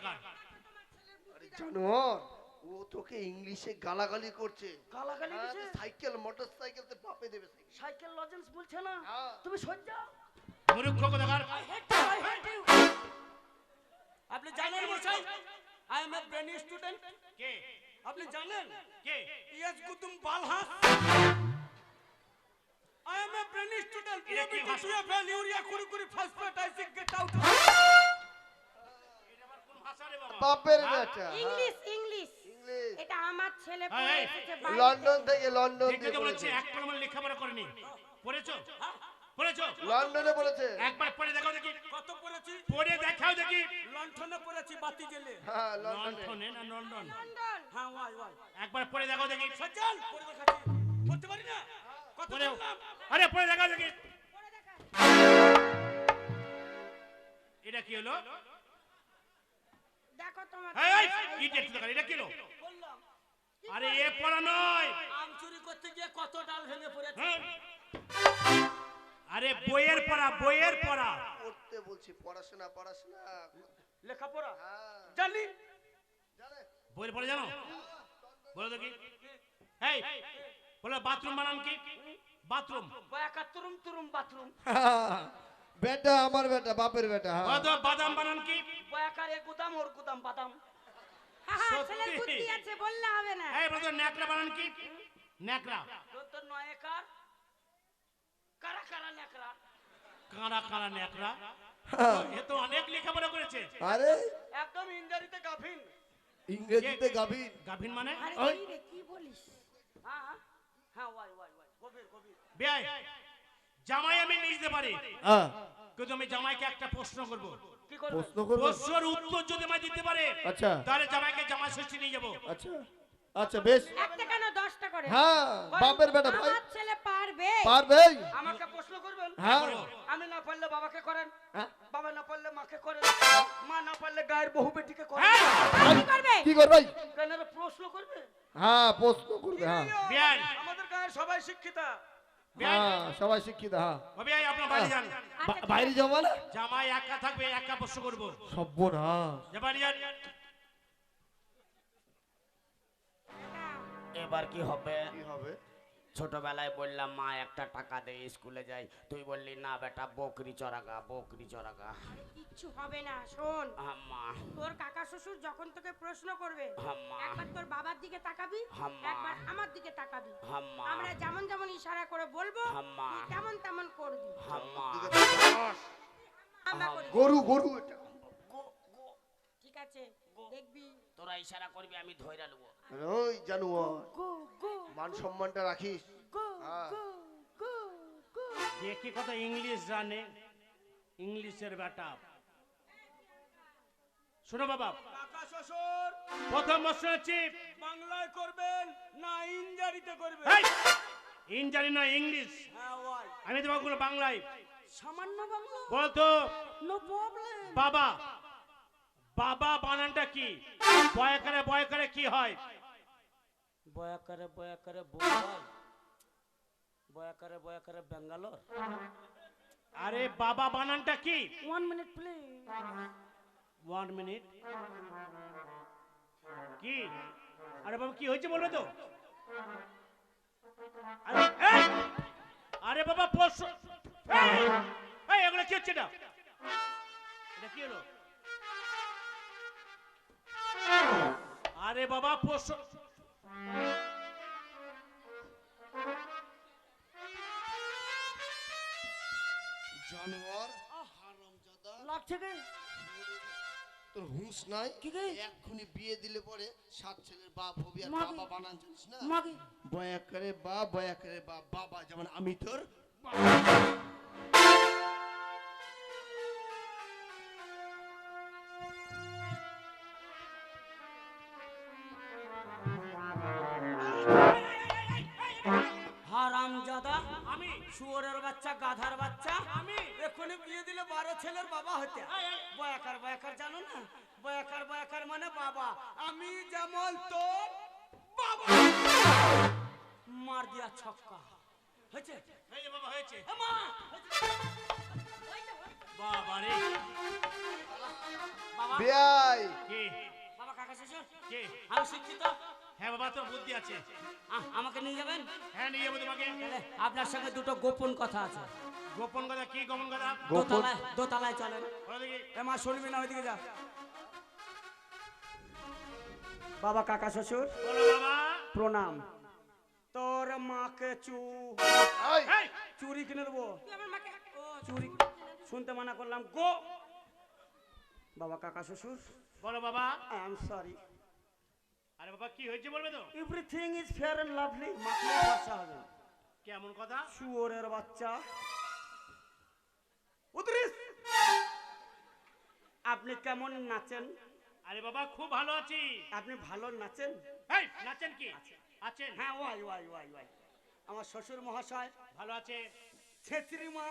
আরে জানোয়ার ও তোকে ইংলিশে গালাগালি করছে। গালাগালি হ্যাঁ, দিছে? সাইকেল মোটর সাইকেল তে বাপে দেবে সাইকেল। লজেন্স বলছে না? হ্যাঁ। তুমি সজ্জা মূর্খ কোথাকার আপনি জানেন মশাই I am a brain student কে? আপনি জানেন? কে? ইয়েস গুতুম বালহাস। I am a brain student এটা কি পিএবিটি ভাষা? টুএফএল ইউরিয়া কুরকুরি ফসফেট আইসিক গেট আউট বাপের হ্যাঁ? বেটা ইংলিশ ইংলিশ। ইংলিশ। এটা আমার ছেলে পড়ে এই, এসেছে লন্ডন থেকে লন্ডন দিয়ে তো বলেছে এক কলম লেখাপড়া করেনি। পড়েছো? পড়েছো? লন্ডনে বলেছে একবার পড়ে দেখাও দেখি। কত পড়েছি? পড়ে দেখাও দেখি। লণ্ঠনে পড়েছি বাতি জ্বেলে হ্যাঁ লন্ডনে। লন্ডনে না লন্ডন? লন্ডন। হ্যাঁ ওয়াই ওয়াই। একবার পড়ে দেখাও দেখি। সজ্জান পড়ে দেখাচ্ছি। পড়তে পারি না? কত পড়ে আরে পড়ে দেখাও দেখি। পড়ে দেখা এটা কি হলো? এই, এই, ইডিয়েট এটা কি আরে এ পড়া নয়। আম চুরি করতে গিয়ে কত ডাল ভেঙে পড়েছে। হ্যাঁ? আরে বইয়ের পড়া বইয়ের পড়া। পড়তে বলছি পড়াশোনা পড়াশোনা। লেখাপড়া? হ্যাঁ। জানি। বইয়ের পড়া জানো? বলো দেখি। এই বলো বাথরুম বানান কি? Bathroom বয়াকা তুরুম তুরুম bathroom. বেটা আমার বেটা বাপের বেটা হ্যাঁ। তো বাদাম বানান কি? বয়াকার এ গুদাম ওর গুদাম বাদাম। হ্যাঁ, হ্যাঁ। ছেলের বুদ্ধি আছে বললে হবে না। এই তো ন্যাকড়া বানান কি? ন্যাকড়া। তোর নয় একার। কারা কারা নেকড়া কাঁড়া কাঁড়া ন্যাকড়া? এ তো অনেক লেখাপড়া করেছে। আরে। একদম ইন্দারিতে গাফিন ইংরেজিতে গাভীর গাভিন। মানে? আরে কি বলিস? হ্যাঁ হ্যাঁ। হ্যাঁ ওয়াই ওয়াই ওয়াই গভীর গভীর। বেয়াই জামাই আমি নিয়ে পারি? কিন্তু আমি জামাইকে একটা প্রশ্ন করব। প্রশ্ন করব? প্রশ্নের উত্তর যদি আমায় দিতে পারে আচ্ছা। তাহলে জামাইকে জামাই ষষ্ঠী নিয়ে যাব। আচ্ছা। আচ্ছা বেশ। একটা কেন দশটা করে? হ্যাঁ বাপের বেটা ভাই। আমার ছেলে পারবে। পারবে আমাকে প্রশ্ন করবেন? হ্যাঁ। আমি না পারলে বাবাকে করেন? হ্যাঁ। বাবা না পারলে মাকে করেন? মা না পারলে গায়ের বহু বেটিকে করেন? হ্যাঁ। কি করবে? কি করবে? কেন প্রশ্ন করবে? হ্যাঁ প্রশ্ন করবে হ্যাঁ। আমাদের গায়ের সবাই শিক্ষিতা। সবাই শিক্ষিত হ্যাঁ। আচ্ছা, বাইরে। যাব না? জামাই একা থাকবে একা প্রশ্ন করব। সর্বনাশ। না এবার কি হবে? কি হবে? ছোটবেলায় বললাম মা একটা টাকা দে স্কুলে যাই। তুই বললি না বেটা বকরি চড়াগা বকরি চড়াগা। কিচ্ছু হবে না শোন। আম্মা। তোর কাকা শ্বশুর যখন তোকে প্রশ্ন করবে হাম্মা একবার তোর বাবার দিকে তাকাবি হাম্মা। একবার আমার দিকে তাকাবি। হাম্মা আমরা যেমন যেমন ইশারা করে বলব হাম্মা। তুই তেমন তেমন করবি। হাম্মা আমরা করি। গরু গরু এটা। ঠিক আছে দেখবি। তোরা ইশারা করবি আমি ধইরা নেব। ওই জানুয়ার মান সম্মানটা রাখিস। গো হ্যাঁ। গো গো গো। যে কি কথা ইংলিশ জানে? ইংলিশের বেটা শোনো বাবা। কাকা শ্বশুর। প্রথম প্রশ্ন হচ্ছে বাংলায় করবেন না ইংরাজিতে করবেন? ইংরাজি নয় ইংলিশ। হ্যাঁ আমি তোমাকে বাংলায়। সামান্য বাংলা? বলতো নো প্রবলেম। বাবা বাবা বানানটা কি? বয়কারে বয়কারে কি হয়? বয়া করে বয়া বয়াকারে বয়াকারে বোম্বাই বয়াকারে বয়াকারে ব্যাঙ্গালোর। আরে বাবা বানানটা কি? One minute please one minute কি? আরে বাবা কি হয়েছে বলবে তো? আরে এই! আরে বাবা এগুলো কি হচ্ছে এটা? এটা কি হলো? আরে বাবা জানোয়ার হারামজাদা। লাগছে কে? তোর হুঁশ নাই? কি? এক্ষুনি বিয়ে দিলে পরে সাত ছেলের বাপ হবি আর বাবা বানান জানিস না? বয়া করে বা বয়া করে বা বাবা যেমন আমি তোর হারাম বাচ্চা গাধার বাচ্চা। আমি। এক্ষুনি বিয়ে দিলে বারো ছেলের বাবা হতে। বয়াকার বয়াকার জানো না? বয়াকার বয়াকার মানে বাবা। আমি যেমন তোর বাবা। মার দিয়া ছক্কা। হয়েছে? বাবা হয়েছে। বাবা রে। বাবা। বাবা কাকা শ্বশুর? আমি শিক্ষিত। হ্যাঁ বাবা তোর বুদ্ধি আছে। আমাকে নিয়ে যাবেন? হ্যাঁ নিয়ে যাব তোমাকে। আপনার সঙ্গে দুটো গোপন কথা আছে। গোপন কথা কি গোপন কথা? গোপন দোতলায় দোতলায় চলেন এ মা শুনবি না ওইদিকে যা। বাবা কাকা শ্বশুর। বলো বাবা। প্রণাম। তোর মাকে চু চুরি কিনে দেবো। তুই আমার মাকে ও চুরি শুনতে মানা করলাম গো। বাবা কাকা শ্বশুর। বলো বাবা। I am sorry. আরে বাবা কি হয়েছে বলবে তো? Everything is fair and lovely মাখলে বর্ষা হবে। কেমন কথা? শুয়োরের বাচ্চা। উদরিস! আপনি কেমন নাচেন? আরে বাবা খুব ভালো আছি। আপনি ভালো নাচেন? এই নাচেন কি? আছেন? হ্যাঁ ওয়াই ওয়াই ওয়াই ওয়াই। আমার শ্বশুর মহাশয়। ভালো আছে। ছেত্রী মা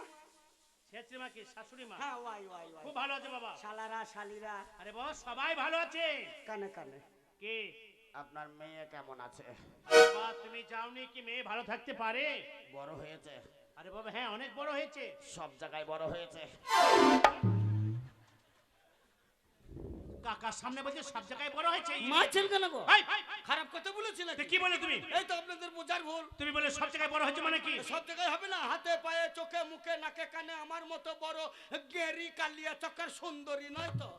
ছেত্রী মা কি? শাশুড়ি মা হ্যাঁ ওয়াই ওয়াই ওয়াই। খুব ভালো আছে বাবা। শালারা শালিরা। আরে বাবা সবাই ভালো আছে। কানে কানে। কে? আপনার মেয়ে কেমন আছে? বাবা তুমি যাওনি কি মেয়ে ভালো থাকতে পারে? বড় হয়েছে। আরে বাবা হ্যাঁ অনেক বড় হয়েছে। সব জায়গায় বড় হয়েছে। কাকার সামনে বলছে সব জায়গায় বড় হয়েছে। মারছেন কেন গো? খারাপ কথা বলেছিল তো কি বলে তুমি? এই তো আপনাদের বোঝার ভুল। তুমি বলে সব জায়গায় বড় হয়েছে মানে কি? সব জায়গায় হবে না হাতে পায়ে চোখে মুখে নাকে কানে আমার মতো বড় গেরি কালিয়া চক্কর সুন্দরী নয় তো?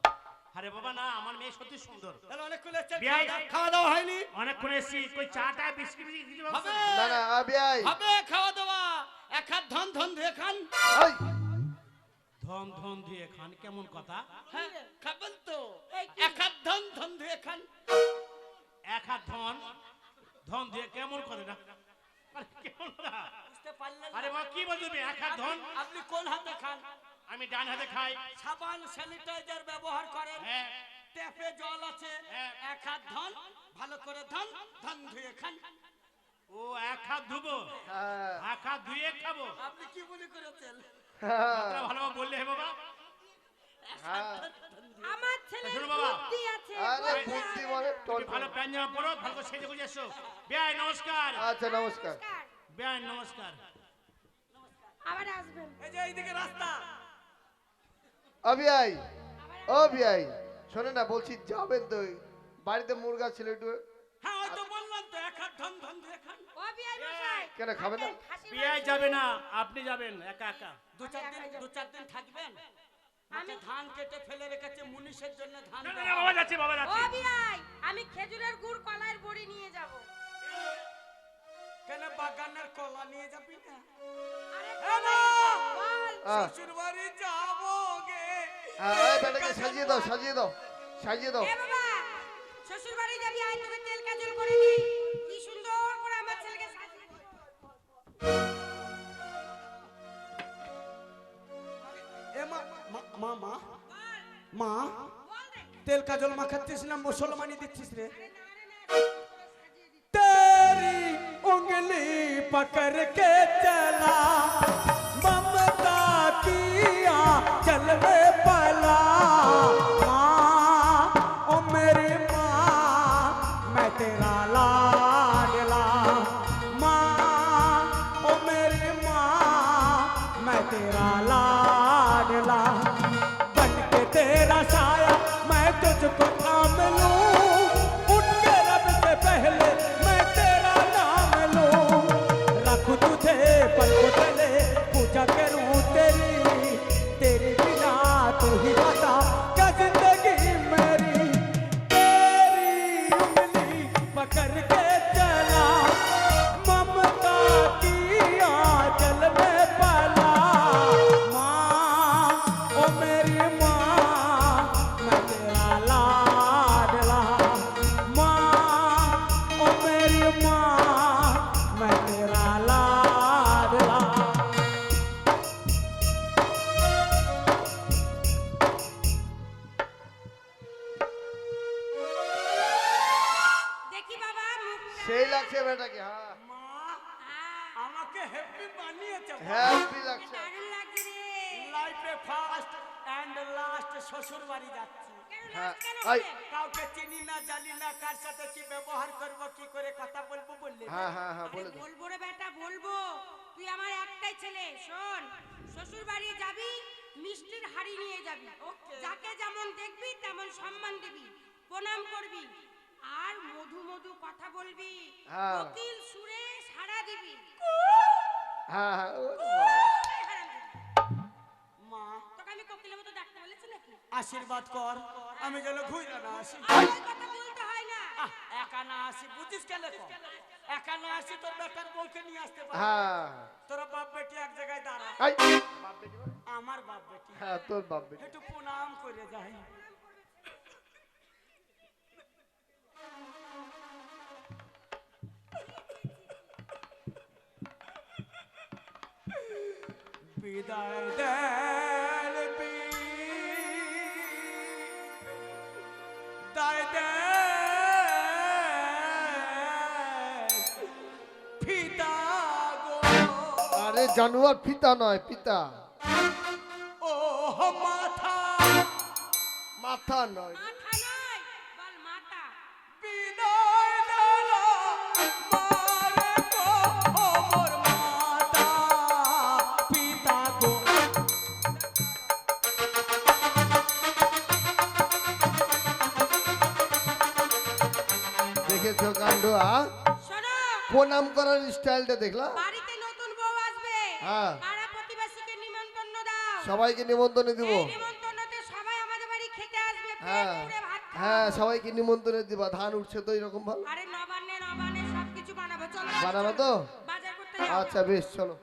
আরে বাবা না আমার মেয়ে সত্যি সুন্দর। তাহলে অনেকক্ষণ এসছে খাওয়া দাওয়া হয়নি? অনেকক্ষণ এসছি কই চাটা বিস্কিট কিছু হবে? না না আ, হবে খাওয়া দাওয়া। এক হাত ধন ধন ধুয়ে খান। ধন ধন দিয়ে খান কেমন কথা? হ্যাঁ খাবেন তো। এক হাত ধন ধন ধুয়ে খান। এক হাত ধন ধন দিয়ে কেমন করে না? আরে কেমন? আরে বাবা কি বলছো এক হাত ধন? আপনি কোন হাতে খান? আমি ডান হাতে খাই। সাবান স্যানিটাইজার ব্যবহার করেন। হ্যাঁ। ট্যাপে জল আছে। হ্যাঁ। এক হাত ধন ভালো করে ধন ধন ধুয়ে খান। ও এক হাত ধুবো? হ্যাঁ, এক হাত ধুয়ে খাব? আপনি কি মনে করেছেন? ভালোভাবে বললে হে বাবা। হ্যাঁ। আমার ছেলের শোনো বাবা। বুদ্ধি আছে আরে বুদ্ধি মানে তুমি ভালো প্যান্ট জামা পরো? ভালো করে সেজে গুজে এসো। নমস্কার। আচ্ছা নমস্কার। নমস্কার। নমস্কার। আবার আসবেন। এই যে এইদিকে রাস্তা। বিয়াই ও শোনে না বলছি যাবেন তো বাড়িতে মুরগা ছিল একটু। হ্যাঁ কেন না? যাবে না আপনি যাবেন একা একা। দু চার দিন দু চার দিন থাকবেন? মাঠে ধান কেটে ফেলে রেখেছে মুনিশের জন্য ধান বাবা যাচ্ছে বাবা যাচ্ছে। আমি খেজুরের গুড় কলাইয়ের বড়ি নিয়ে যাব। কেন বাগানের কলা নিয়ে যাবি না? আরে হ্যাঁ শ্বশুর বাড়ি যাব। হ্যাঁ এই বেটাকে সাজিয়ে দাও সাজিয়ে দাও সাজিয়ে দাও এ বাবা শ্বশুর বাড়ি যাবি আয় তোকে তেল কাজল করে নি কি সুন্দর করে আমার ছেলেকে সাজিয়ে দিই। এ মা মা মা মা বল মা বল রে তেল কাজল মাখাচ্ছিস না মুসলমানি দিচ্ছিস রে আরে না রে না সাজিয়ে দিই तेरी उंगली पकड़ के चला to. সেই লাগছে বেটাকে হ্যাঁ। আমাকে হ্যাপি বানিয়েছে হ্যাপি লাগছে। দারুণ লাগছে রে? লাইফে ফার্স্ট অ্যান্ড লাস্ট শ্বশুর বাড়ি যাচ্ছি। হ্যাঁ, কাউকে চিনি না জানি না কার সাথে কি ব্যবহার করব কি করে কথা বলব বললে হ্যাঁ হ্যাঁ হ্যাঁ বলে দে। বলব রে বেটা বলব। তুই আমার একটাই ছেলে শোন। শ্বশুর বাড়ি যাবি মিষ্টির হাড়ি নিয়ে যাবি। যাকে যেমন দেখবি তেমন সম্মান দিবি। প্রণাম করবি। আর মধু মধু কথা বলবি? হ্যাঁ। কোকিল সুরে সাড়া দিবি। হ্যাঁ হ্যাঁ মা। তোকে আমি কোকিলের মতো ডাকতে বলেছি নাকি? আশীর্বাদ কর আমি যেন ঘুরে না আসি। কথা বলতে হয় না। একা না আসি বুঝিস কেন একা না আসি তোর বেটার বউকে নিয়ে আসতে পারি হ্যাঁ। তোরা বাপ বেটি এক জায়গায় দাঁড়া। আমার বাপ বেটি। হ্যাঁ তোর বাপ বেটি। একটু প্রণাম করে যাই। বিদায় দেন বিদায় দেন পিতা গো। আরে জানুয়ার পিতা নয় পিতা। ও মাথা। মাথা নয় মাথা নয়। কাণ্ড প্রণাম করার স্টাইলটা দেখলাম বাড়িতে নতুন বউ আসবে। হ্যাঁ। পাড়া প্রতিবেশীকে নিমন্ত্রণ দাও। সবাইকে নিমন্ত্রণে দিব। নিমন্ত্রণতে সবাই আমাদের বাড়ি খেতে আসবে। হ্যাঁ। খাওয়াবো। হ্যাঁ সবাইকে নিমন্ত্রণে দিবা। ধান উঠছে তো এরকম ভালো? আরে নবান্নে নবান্নে সবকিছু বানাবো। চলো বানাবো তো? বাজার করতে আচ্ছা বেশ চলো।